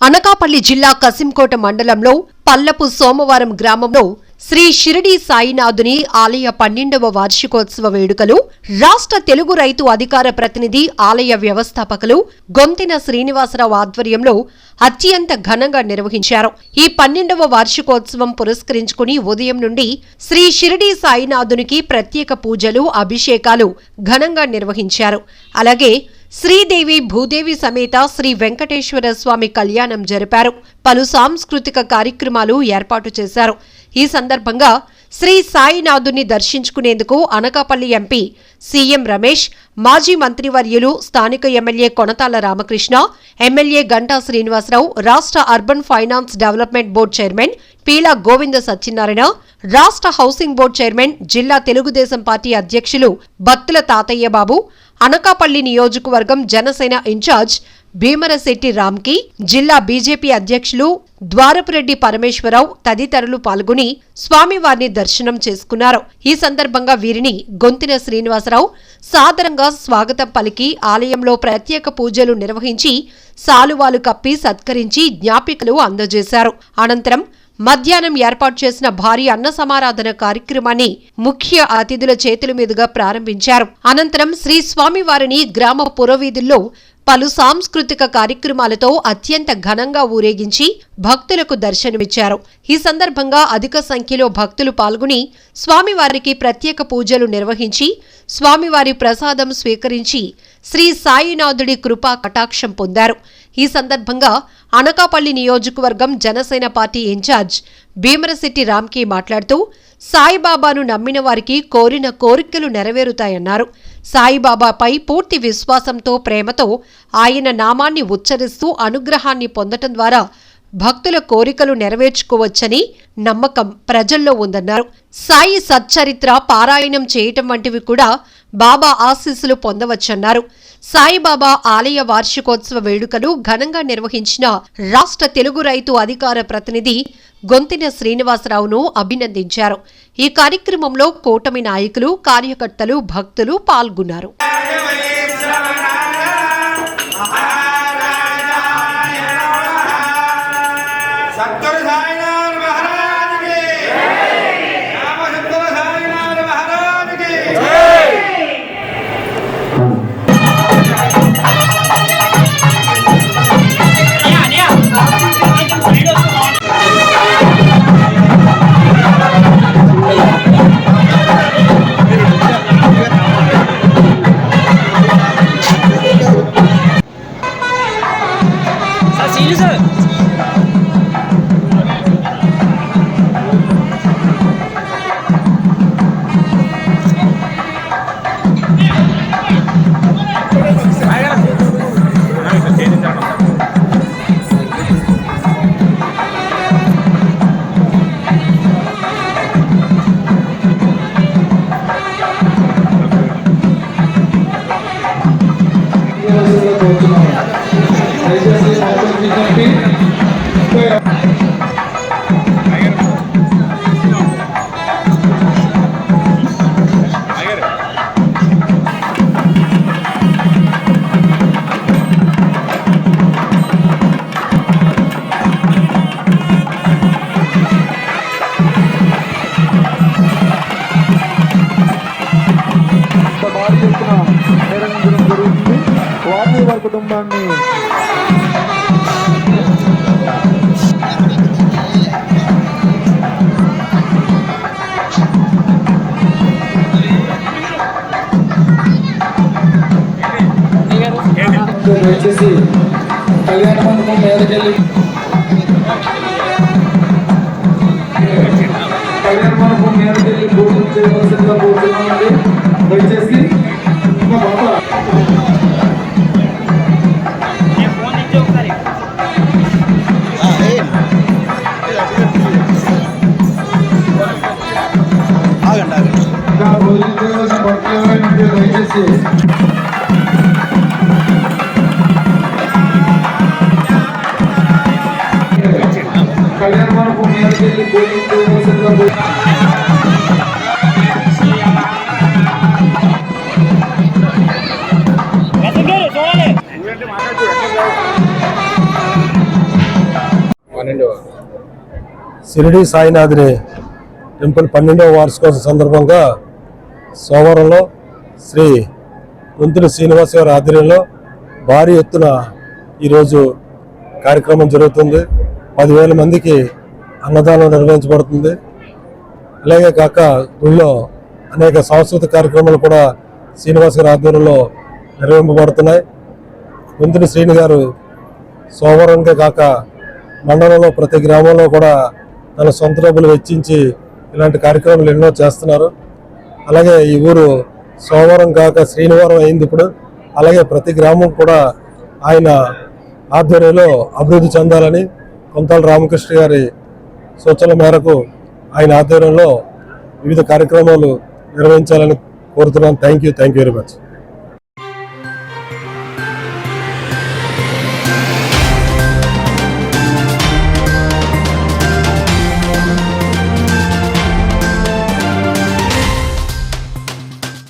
అనకాపల్లి జిల్లా కసింకోట మండలంలో పల్లపు సోమవారం గ్రామంలో శ్రీ షిరిడి సాయినాథుని ఆలయ పన్నెండవ వార్షికోత్సవ వేడుకలు రాష్ట్ర తెలుగు రైతు అధికార ప్రతినిధి ఆలయ వ్యవస్థాపకులు గొంతిన శ్రీనివాసరావు ఆధ్వర్యంలో అత్యంత ఘనంగా నిర్వహించారు. ఈ పన్నెండవ వార్షికోత్సవం పురస్కరించుకుని ఉదయం నుండి శ్రీ షిరిడి సాయినాథునికి ప్రత్యేక పూజలు అభిషేకాలు ఘనంగా నిర్వహించారు. అలాగే శ్రీదేవి భూదేవి సమేత శ్రీ వెంకటేశ్వర స్వామి కళ్యాణం జరిపారు. పలు సాంస్కృతిక కార్యక్రమాలు ఏర్పాటు చేశారు. ఈ సందర్భంగా శ్రీ సాయినాథుని దర్శించుకునేందుకు అనకాపల్లి ఎంపీ సీఎం రమేష్ మాజీ మంత్రివర్యులు స్థానిక ఎమ్మెల్యే కొనతాల రామకృష్ణ ఎమ్మెల్యే గంటా శ్రీనివాసరావు రాష్ట్ర urban finance development board chairman Peela Govinda Satyanarayana రాష్ట్ర హౌసింగ్ బోర్డు చైర్మన్ జిల్లా తెలుగుదేశం పార్టీ అధ్యక్షులు బత్తుల తాతయ్య బాబు అనకాపల్లి నియోజకవర్గం జనసేన ఇన్ఛార్జ్ భీమరశెట్టి రామ్కి జిల్లా బీజేపీ అధ్యక్షులు ద్వారపురెడ్డి పరమేశ్వరరావు తదితరులు పాల్గొని స్వామివారిని దర్శనం చేసుకున్నారు. ఈ సందర్భంగా వీరిని గొంతిన శ్రీనివాసరావు సాదరంగా స్వాగతం పలికి ఆలయంలో ప్రత్యేక పూజలు నిర్వహించి సాలువాలు కప్పి సత్కరించి జ్ఞాపికలు అందజేశారు. అనంతరం మధ్యాహ్నం ఏర్పాటు చేసిన భారీ అన్న సమారాధన కార్యక్రమాన్ని ముఖ్య అతిథుల చేతుల మీదుగా ప్రారంభించారు. అనంతరం శ్రీ స్వామివారిని గ్రామ పురవీధుల్లో పలు సాంస్కృతిక కార్యక్రమాలతో అత్యంత ఘనంగా ఊరేగించి భక్తులకు దర్శనమిచ్చారు. ఈ సందర్భంగా అధిక సంఖ్యలో భక్తులు పాల్గొని స్వామివారికి ప్రత్యేక పూజలు నిర్వహించి స్వామివారి ప్రసాదం స్వీకరించి శ్రీ సాయినాథుడి కృపా కటాక్షం పొందారు. ఈ సందర్భంగా అనకాపల్లి నియోజకవర్గం జనసేన పార్టీ ఇన్ఛార్జ్ భీమరశెట్టి రామ్కి మాట్లాడుతూ సాయిబాబాను నమ్మిన వారికి కోరిన కోరికలు నెరవేరుతాయన్నారు. సాయిబాబాపై పూర్తి విశ్వాసంతో ప్రేమతో ఆయన నామాన్ని ఉచ్చరిస్తూ అనుగ్రహాన్ని పొందటం ద్వారా భక్తుల కోరికలు నెరవేర్చుకోవచ్చని నమ్మకం ప్రజల్లో ఉందన్నారు. సాయి సచ్చరిత్ర పారాయణం చేయటం వంటివి కూడా బాబా ఆశీస్సులు పొందవచ్చన్నారు. సాయిబాబా ఆలయ వార్షికోత్సవ వేడుకలు ఘనంగా నిర్వహించిన రాష్ట్ర తెలుగు రైతు అధికార ప్రతినిధి గొంతిన శ్రీనివాసరావును అభినందించారు. ఈ కార్యక్రమంలో కూటమి నాయకులు కార్యకర్తలు భక్తులు పాల్గొన్నారు. ఇంత చేసిన ఎత్తున జరుగుతుంది వారిని వారి కుటుంబాన్ని దయచేసి కళ్యాణ మండపం మీదకెళ్ళి కళ్యాణ మండపం మీదకెళ్ళి భోజనం చేయవలసిందిగా కోరుతున్నామండి. దయచేసి మా బాబా ఫోన్ ఇచ్చి ఒకసారి దయచేసి కళ్యాణ మండపం భోజనం షిరిడి సాయినాథుని టెంపుల్ పన్నెండవ వార్షికోత్సవం సందర్భంగా సోమవారంలో శ్రీ గుంతులు శ్రీనివాస్ గారి ఆధ్వర్యంలో భారీ ఎత్తున ఈరోజు కార్యక్రమం జరుగుతుంది. పదివేల మందికి అన్నదానం నిర్వహించబడుతుంది. అలాగే కాక గుళ్ళో అనేక సాంస్కృతిక కార్యక్రమాలు కూడా శ్రీనివాస్ గారి ఆధ్వర్యంలో నిర్వహింపబడుతున్నాయి. గుంతులు శ్రీని గారు సోమవారంగా కాక మండలంలో ప్రతి గ్రామంలో కూడా తన సొంత డబ్బులు వెచ్చించి ఇలాంటి కార్యక్రమాలు ఎన్నో చేస్తున్నారు. అలాగే ఈ ఊరు సోమవారం కాక శ్రీనివారం అయింది ఇప్పుడు. అలాగే ప్రతి గ్రామం కూడా ఆయన ఆధ్వర్యంలో అభివృద్ధి చెందాలని కొంతాల రామకృష్ణ గారి సూచనల మేరకు ఆయన ఆధ్వర్యంలో వివిధ కార్యక్రమాలు నిర్వహించాలని కోరుతున్నాను thank you thank you very much